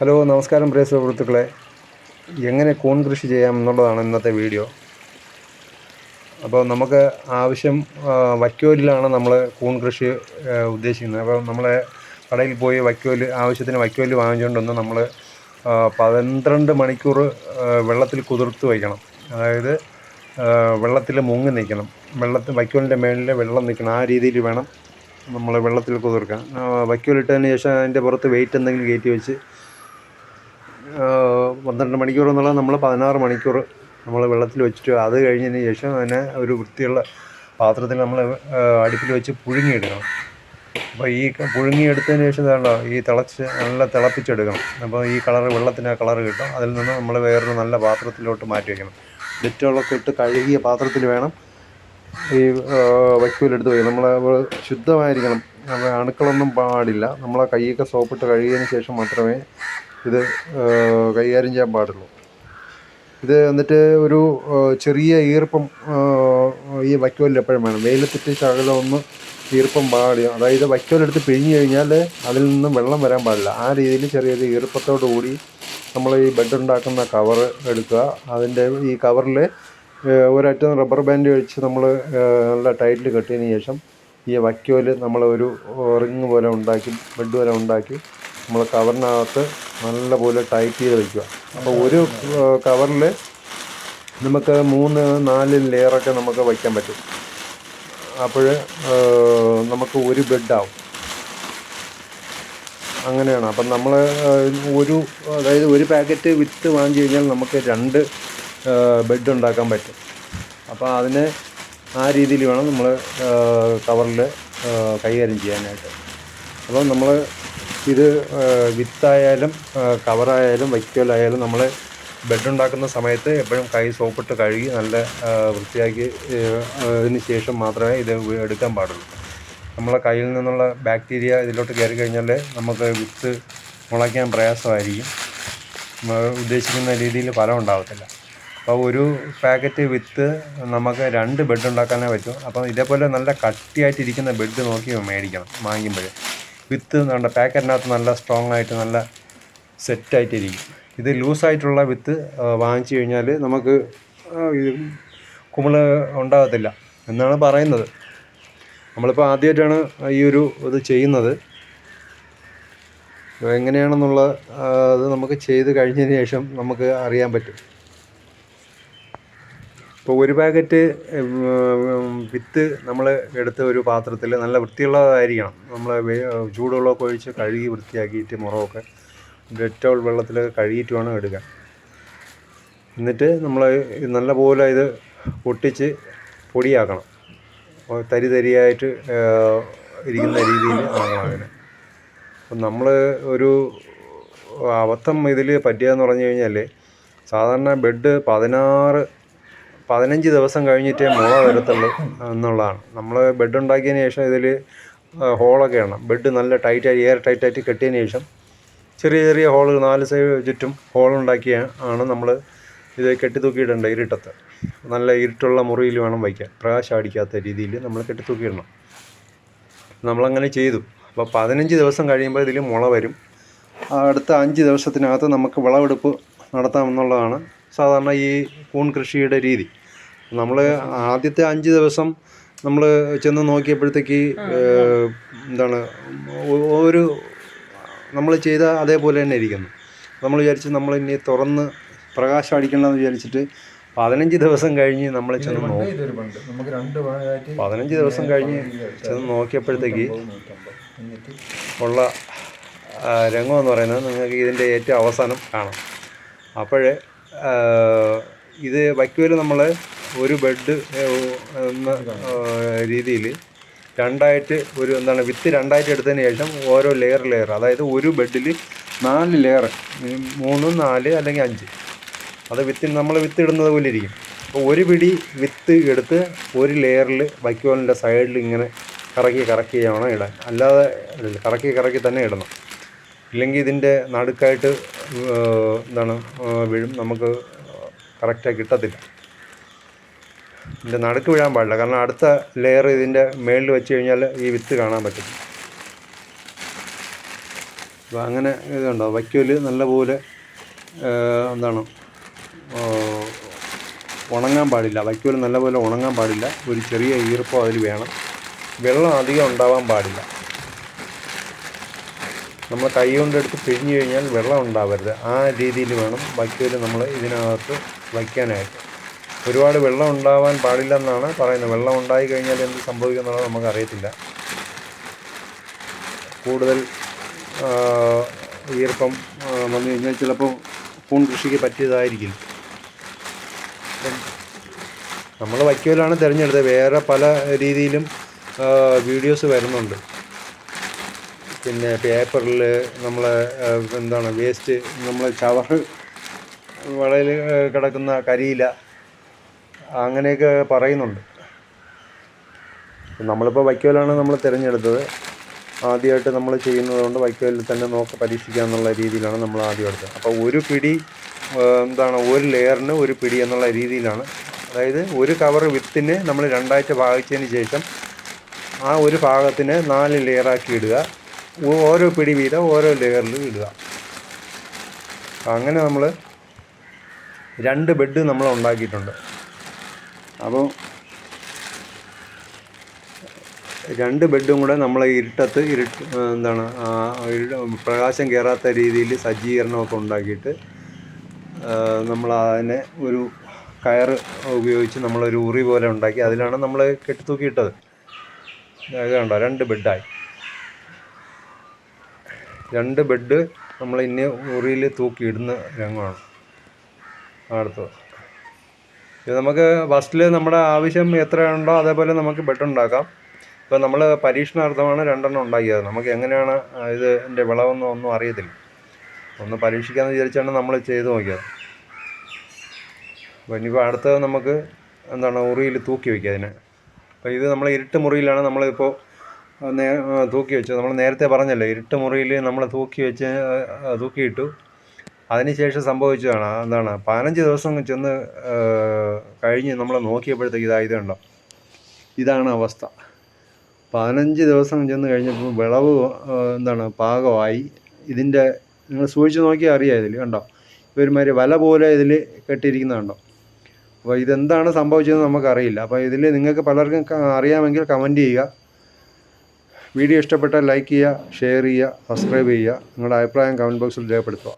Hello നമസ്കാരം പ്രിയ സുഹൃത്തുക്കളെ. എങ്ങനെ കൂൺ കൃഷി ചെയ്യാം എന്നുള്ളതാണ് ഇന്നത്തെ വീഡിയോ. അപ്പോൾ നമുക്ക് ആവശ്യം വൈക്കോലിലാണ് നമ്മൾ കൂൺ കൃഷി ഉദ്ദേശിക്കുന്നത്. അപ്പോൾ നമ്മളെ കടയിൽ പോയി വൈക്കോൽ ആവശ്യത്തിന് വൈക്കോൽ വാങ്ങിച്ചുകൊണ്ടൊന്ന് നമ്മൾ പന്ത്രണ്ട് മണിക്കൂർ വെള്ളത്തിൽ കുതിർത്ത് വയ്ക്കണം. അതായത് വെള്ളത്തിൽ മുങ്ങി നിൽക്കണം. വെള്ളത്തിൽ വൈക്കോലിന്റെ മേളിൽ വെള്ളം നിൽക്കണം. ആ രീതിയിൽ വേണം നമ്മൾ വെള്ളത്തിൽ കുതിർക്കാൻ. വൈക്കോലിട്ടതിന് ശേഷം അതിന്റെ പുറത്ത് വെയിറ്റ് എന്തെങ്കിലും കയറ്റി വെച്ച് പന്ത്രണ്ട് മണിക്കൂർ എന്നുള്ളത് നമ്മൾ പതിനാറ് മണിക്കൂർ നമ്മൾ വെള്ളത്തിൽ വെച്ചിട്ട് അത് കഴിഞ്ഞതിന് ശേഷം അതിനെ ഒരു വൃത്തിയുള്ള പാത്രത്തിൽ നമ്മൾ അടുപ്പിൽ വെച്ച് പുഴുങ്ങിയെടുക്കണം അപ്പോൾ ഈ പുഴുങ്ങിയെടുത്തതിന് ശേഷം ഇതാണല്ലോ ഈ തിളച്ച് നല്ല തിളപ്പിച്ചെടുക്കണം. അപ്പോൾ ഈ കളർ വെള്ളത്തിന് ആ കളർ കിട്ടും. അതിൽ നിന്ന് നമ്മൾ വേറൊരു നല്ല പാത്രത്തിലോട്ട് മാറ്റി വയ്ക്കണം. ഡെറ്റോളൊക്കെ ഇട്ട് കഴുകിയ പാത്രത്തിൽ വേണം ഈ വൈക്കോലെടുത്ത് പോയി. നമ്മൾ ശുദ്ധമായിരിക്കണം. അണുക്കളൊന്നും പാടില്ല. നമ്മളെ കൈയൊക്കെ സോപ്പിട്ട് കഴുകിയതിന് ശേഷം മാത്രമേ ഇത് കൈകാര്യം ചെയ്യാൻ പാടുള്ളൂ. ഇത് എന്നിട്ട് ഒരു ചെറിയ ഈർപ്പം ഈ വൈക്കോലിൽ എപ്പോഴും വേണം. വെയിലത്തിട്ട് ശകലം ഒന്ന് ഈർപ്പം പാടില്ല അതായത് വൈക്കോലെടുത്ത് പിഴിഞ്ഞു കഴിഞ്ഞാൽ അതിൽ നിന്നും വെള്ളം വരാൻ പാടില്ല. ആ രീതിയിൽ ചെറിയൊരു ഈർപ്പത്തോടു കൂടി നമ്മൾ ഈ ബെഡ് ഉണ്ടാക്കുന്ന കവർ എടുക്കുക. അതിന്റെ ഈ കവറിൽ ഒരറ്റം റബ്ബർ ബാൻഡ് വെച്ച് നമ്മൾ നല്ല ടൈറ്റിൽ കെട്ടിയതിന് ശേഷം ഈ വക്കോൽ നമ്മൾ ഒരു റിങ് പോലെ ഉണ്ടാക്കി ബെഡ് പോലെ ഉണ്ടാക്കി നമ്മൾ കവറിനകത്ത് നല്ല പോലെ ടൈറ്റ് ചെയ്ത് വയ്ക്കുക അപ്പോൾ ഒരു കവറിൽ നമുക്ക് മൂന്ന് നാല് ലെയറൊക്കെ നമുക്ക് വയ്ക്കാൻ പറ്റും. അപ്പോൾ നമുക്ക് ഒരു ബെഡാവും. അങ്ങനെയാണ്. അപ്പം നമ്മൾ ഒരു അതായത് ഒരു പാക്കറ്റ് വിത്ത് വാങ്ങിച്ചു കഴിഞ്ഞാൽ നമുക്ക് രണ്ട് ബെഡ് ഉണ്ടാക്കാൻ പറ്റും. അപ്പോൾ അതിനെ ആ രീതിയിൽ വേണം നമ്മൾ കവറിൽ കൈകാര്യം ചെയ്യാനായിട്ട്. അപ്പോൾ നമ്മൾ ഇത് വിത്തായാലും കവറായാലും വൈക്കോലായാലും നമ്മൾ ബെഡ് ഉണ്ടാക്കുന്ന സമയത്ത് എപ്പോഴും കൈ സോപ്പിട്ട് കഴുകി നല്ല വൃത്തിയാക്കി അതിന് ശേഷം മാത്രമേ ഇത് എടുക്കാൻ പാടുള്ളൂ. നമ്മളെ കയ്യിൽ നിന്നുള്ള ബാക്ടീരിയ ഇതിലോട്ട് കയറി കഴിഞ്ഞാൽ നമുക്ക് വിത്ത് മുളയ്ക്കാൻ പ്രയാസമായിരിക്കും. ഉദ്ദേശിക്കുന്ന രീതിയിൽ ഫലം ഉണ്ടാകത്തില്ല അപ്പോൾ ഒരു പാക്കറ്റ് വിത്ത് നമുക്ക് രണ്ട് ബെഡ് ഉണ്ടാക്കാനേ പറ്റും. അപ്പം ഇതേപോലെ നല്ല കട്ടിയായിട്ടിരിക്കുന്ന ബെഡ് നോക്കി മേടിക്കണം വാങ്ങിക്കുമ്പോൾ വിത്ത് നമ്മുടെ പാക്കറ്റിനകത്ത് നല്ല സ്ട്രോങ് ആയിട്ട് നല്ല സെറ്റായിട്ടിരിക്കും ഇത് ലൂസായിട്ടുള്ള വിത്ത് വാങ്ങിച്ചു കഴിഞ്ഞാൽ നമുക്ക് ഇത് കുമിൾ ഉണ്ടാകത്തില്ല എന്നാണ് പറയുന്നത്. നമ്മളിപ്പോൾ ആദ്യമായിട്ടാണ് ഈ ഒരു ഇത് ചെയ്യുന്നത്. എങ്ങനെയാണെന്നുള്ള ഇത് നമുക്ക് ചെയ്ത് കഴിഞ്ഞതിന് ശേഷം നമുക്ക് അറിയാൻ പറ്റും. ഇപ്പോൾ ഒരു പാക്കറ്റ് വിത്ത് നമ്മൾ എടുത്ത ഒരു പാത്രത്തിൽ നല്ല വൃത്തിയുള്ളതായിരിക്കണം. നമ്മൾ ചൂടുവെള്ളമൊക്കെ ഒഴിച്ച് കഴുകി വൃത്തിയാക്കിയിട്ട് മുറമൊക്കെ ഡെറ്റോൾ വെള്ളത്തിൽ കഴുകിയിട്ട് വേണം എടുക്കാൻ. എന്നിട്ട് നമ്മൾ നല്ല പോലെ ഇത് പൊട്ടിച്ച് പൊടിയാക്കണം. തരി തരിയായിട്ട് ഇരിക്കുന്ന രീതിയിൽ ആകണം അതിനെ. അപ്പം നമ്മൾ ഒരു അബദ്ധം ഇതിൽ പറ്റിയതെന്ന് പറഞ്ഞു കഴിഞ്ഞാൽ സാധാരണ ബെഡ് പതിനാറ് പതിനഞ്ച് ദിവസം കഴിഞ്ഞിട്ടേ മുള വരത്തുള്ളൂ എന്നുള്ളതാണ്. നമ്മൾ ബെഡ് ഉണ്ടാക്കിയതിന് ശേഷം ഇതിൽ ഹോളൊക്കെ ഇടണം ബെഡ് നല്ല ടൈറ്റായി എയർ ടൈറ്റായിട്ട് കെട്ടിയതിന് ശേഷം ചെറിയ ചെറിയ ഹോളുകൾ നാല് സൈഡ് ചുറ്റും ഹോളുണ്ടാക്കിയ ആണ് നമ്മൾ ഇത് കെട്ടിത്തൂക്കിയിടേണ്ടത് ഇരുട്ടത്ത്. നല്ല ഇരുട്ടുള്ള മുറിയിൽ വേണം വയ്ക്കാൻ. പ്രകാശം അടിക്കാത്ത രീതിയിൽ നമ്മൾ കെട്ടിത്തൂക്കിയിടണം നമ്മളങ്ങനെ ചെയ്തു. അപ്പോൾ പതിനഞ്ച് ദിവസം കഴിയുമ്പോൾ ഇതിൽ മുള വരും. അടുത്ത അഞ്ച് ദിവസത്തിനകത്ത് നമുക്ക് വിളവെടുപ്പ് നടത്താമെന്നുള്ളതാണ് സാധാരണ ഈ കൂൺ കൃഷിയുടെ രീതി. നമ്മൾ ആദ്യത്തെ അഞ്ച് ദിവസം നമ്മൾ ചെന്ന് നോക്കിയപ്പോഴത്തേക്ക് എന്താണ് ഒരു നമ്മൾ ചെയ്ത അതേപോലെ തന്നെ ഇരിക്കുന്നു. നമ്മൾ വിചാരിച്ച് നമ്മൾ ഇനി തുറന്ന് പ്രകാശം അടിക്കണമെന്ന് വിചാരിച്ചിട്ട് പതിനഞ്ച് ദിവസം കഴിഞ്ഞ് നമ്മൾ ചെന്ന് നോക്കി. പതിനഞ്ച് ദിവസം കഴിഞ്ഞ് ചെന്ന് നോക്കിയപ്പോഴത്തേക്ക് ഉള്ള രംഗമെന്ന് രംഗം എന്ന് പറയുന്നത് നിങ്ങൾക്ക് ഇതിന്റെ ഏറ്റവും അവസാനം കാണാം. അപ്പോഴേ ഇത് വൈക്കോൽ നമ്മൾ ഒരു ബെഡ് എന്ന രീതിയിൽ രണ്ടായിട്ട് ഒരു എന്താണ് വിത്ത് രണ്ടായിട്ട് എടുത്തതിന് ശേഷം ഓരോ ലെയർ ലെയർ അതായത് ഒരു ബെഡിൽ നാല് ലെയർ മൂന്ന് നാല് അല്ലെങ്കിൽ അഞ്ച്. അത് വിത്ത് നമ്മൾ വിത്ത് ഇടുന്നത് പോലെ ഇരിക്കും. അപ്പോൾ ഒരു പിടി വിത്ത് എടുത്ത് ഒരു ലെയറിൽ വൈക്കോലിന്റെ സൈഡിൽ ഇങ്ങനെ കറക്കി കറക്കി വേണം ഇടാൻ. അല്ലാതെ കറക്കി കറക്കി തന്നെ ഇടണം. ഇല്ലെങ്കിൽ ഇതിന്റെ നടുക്കായിട്ട് എന്താണ് വീഴും. നമുക്ക് കറക്റ്റായി കിട്ടത്തില്ല. ഇതിന്റെ നടുക്ക് വീഴാൻ പാടില്ല. കാരണം അടുത്ത ലെയർ ഇതിന്റെ മേളിൽ വെച്ച് കഴിഞ്ഞാൽ ഈ വിത്ത് കാണാൻ പറ്റും. അപ്പോൾ അങ്ങനെ ഇതുണ്ടോ? വൈക്കോൽ നല്ലപോലെ എന്താണ് ഉണങ്ങാൻ പാടില്ല. വൈക്കോൽ നല്ലപോലെ ഉണങ്ങാൻ പാടില്ല. ഒരു ചെറിയ ഈർപ്പം അതിൽ വേണം. വെള്ളം അധികം ഉണ്ടാവാൻ പാടില്ല. നമ്മൾ കൈ കൊണ്ടെടുത്ത് പിഴിഞ്ഞു കഴിഞ്ഞാൽ വെള്ളം ഉണ്ടാവരുത്. ആ രീതിയിൽ വേണം വൈക്കോൽ നമ്മൾ ഇതിനകത്ത് വയ്ക്കാനായിട്ട്. ഒരുപാട് വെള്ളം ഉണ്ടാവാൻ പാടില്ല എന്നാണ് പറയുന്നത്. വെള്ളം ഉണ്ടായി കഴിഞ്ഞാൽ എന്ത് സംഭവിക്കുന്നുള്ളത് നമുക്കറിയത്തില്ല. കൂടുതൽ ഈർപ്പം വന്നു കഴിഞ്ഞാൽ ചിലപ്പോൾ പൂൺ കൃഷിക്ക് പറ്റിയതായിരിക്കും. നമ്മൾ വൈക്കോലാണ് തിരഞ്ഞെടുത്തത്. വേറെ പല രീതിയിലും വീഡിയോസ് വരുന്നുണ്ട്. പിന്നെ പേപ്പറിൽ നമ്മൾ എന്താണ് വേസ്റ്റ് നമ്മൾ ചവർ വളയിൽ കിടക്കുന്ന കരിയില അങ്ങനെയൊക്കെ പറയുന്നുണ്ട്. നമ്മളിപ്പോൾ വൈക്കോലാണ് നമ്മൾ തിരഞ്ഞെടുത്തത്. ആദ്യമായിട്ട് നമ്മൾ ചെയ്യുന്നത് കൊണ്ട് വൈക്കോലിൽ തന്നെ നോക്കി പരീക്ഷിക്കുക എന്നുള്ള രീതിയിലാണ് നമ്മൾ ആദ്യം എടുത്തത്. അപ്പോൾ ഒരു പിടി എന്താണ് ഒരു ലെയറിന് ഒരു പിടി എന്നുള്ള രീതിയിലാണ്. അതായത് ഒരു കവർ വിത്തിന് നമ്മൾ രണ്ടാഴ്ച ഭാഗിച്ചതിന് ശേഷം ആ ഒരു ഭാഗത്തിന് നാല് ലെയറാക്കി ഇടുക. ഓരോ പിടി വീതം ഓരോ ലെയറിൽ ഇടുക. അങ്ങനെ നമ്മൾ രണ്ട് ബെഡ് നമ്മൾ ഉണ്ടാക്കിയിട്ടുണ്ട്. അപ്പോൾ രണ്ട് ബെഡും കൂടെ നമ്മൾ ഇരുട്ടത്ത് ഇരുട്ട് എന്താണ് പ്രകാശം കയറാത്ത രീതിയിൽ സജ്ജീകരണമൊക്കെ ഉണ്ടാക്കിയിട്ട് നമ്മൾ അതിനെ ഒരു കയർ ഉപയോഗിച്ച് നമ്മളൊരു ഉറി പോലെ ഉണ്ടാക്കി അതിലാണ് നമ്മൾ കെട്ടിത്തൂക്കിയിട്ടത്. കണ്ടോ? രണ്ട് ബെഡായി രണ്ട് ബെഡ് നമ്മൾ ഇന്ന മുറിയിൽ തൂക്കിയിടുന്ന രംഗമാണ്. അടുത്തത്. ഇത് നമുക്ക് ഫസ്റ്റിൽ നമ്മുടെ ആവശ്യം എത്രയുണ്ടോ അതേപോലെ നമുക്ക് ബെഡ് ഉണ്ടാക്കാം. ഇപ്പം നമ്മൾ പരീക്ഷണാർത്ഥമാണ് രണ്ടെണ്ണം ഉണ്ടാക്കിയത്. നമുക്ക് എങ്ങനെയാണ് ഇത് എന്റെ വിളവെന്നോ ഒന്നും അറിയത്തില്ല. ഒന്ന് പരീക്ഷിക്കാമെന്ന് വിചാരിച്ചാണ് നമ്മൾ ചെയ്ത് നോക്കിയത്. അപ്പോൾ ഇനിയിപ്പോൾ അടുത്തത് നമുക്ക് എന്താണ് ഉറിയിൽ തൂക്കി വയ്ക്കുക അതിനെ. അപ്പോൾ ഇത് നമ്മൾ ഇരുട്ട് മുറിയിലാണ് നമ്മളിപ്പോൾ തൂക്കി വെച്ചു. നമ്മൾ നേരത്തെ പറഞ്ഞല്ലോ ഇരുട്ട് മുറിയിൽ നമ്മൾ തൂക്കി വെച്ച് തൂക്കിയിട്ടു. അതിനുശേഷം സംഭവിച്ചതാണ് എന്താണ് പതിനഞ്ച് ദിവസം ചെന്ന് കഴിഞ്ഞ് നമ്മൾ നോക്കിയപ്പോഴത്തേക്ക് ഇതാ ഇതുണ്ടോ? ഇതാണ് അവസ്ഥ. പതിനഞ്ച് ദിവസം ചെന്ന് കഴിഞ്ഞപ്പോൾ വിളവ് എന്താണ് പാകമായി. ഇതിന്റെ നിങ്ങൾ സൂക്ഷിച്ച് നോക്കിയാൽ അറിയാം ഇതിൽ കണ്ടോ? ഒരുമാതിരി വല പോലെ ഇതിൽ കെട്ടിയിരിക്കുന്നത് കണ്ടോ അപ്പോൾ ഇതെന്താണ് സംഭവിച്ചതെന്ന് നമുക്കറിയില്ല. അപ്പോൾ ഇതിൽ നിങ്ങൾക്ക് പലർക്കും അറിയാമെങ്കിൽ കമന്റ് ചെയ്യുക. വീഡിയോ ഇഷ്ടപ്പെട്ടാൽ ലൈക്ക് ചെയ്യുക ഷെയർ ചെയ്യുക സബ്സ്ക്രൈബ് ചെയ്യുക. നിങ്ങളുടെ അഭിപ്രായം കമന്റ് ബോക്സിൽ രേഖപ്പെടുത്തുക.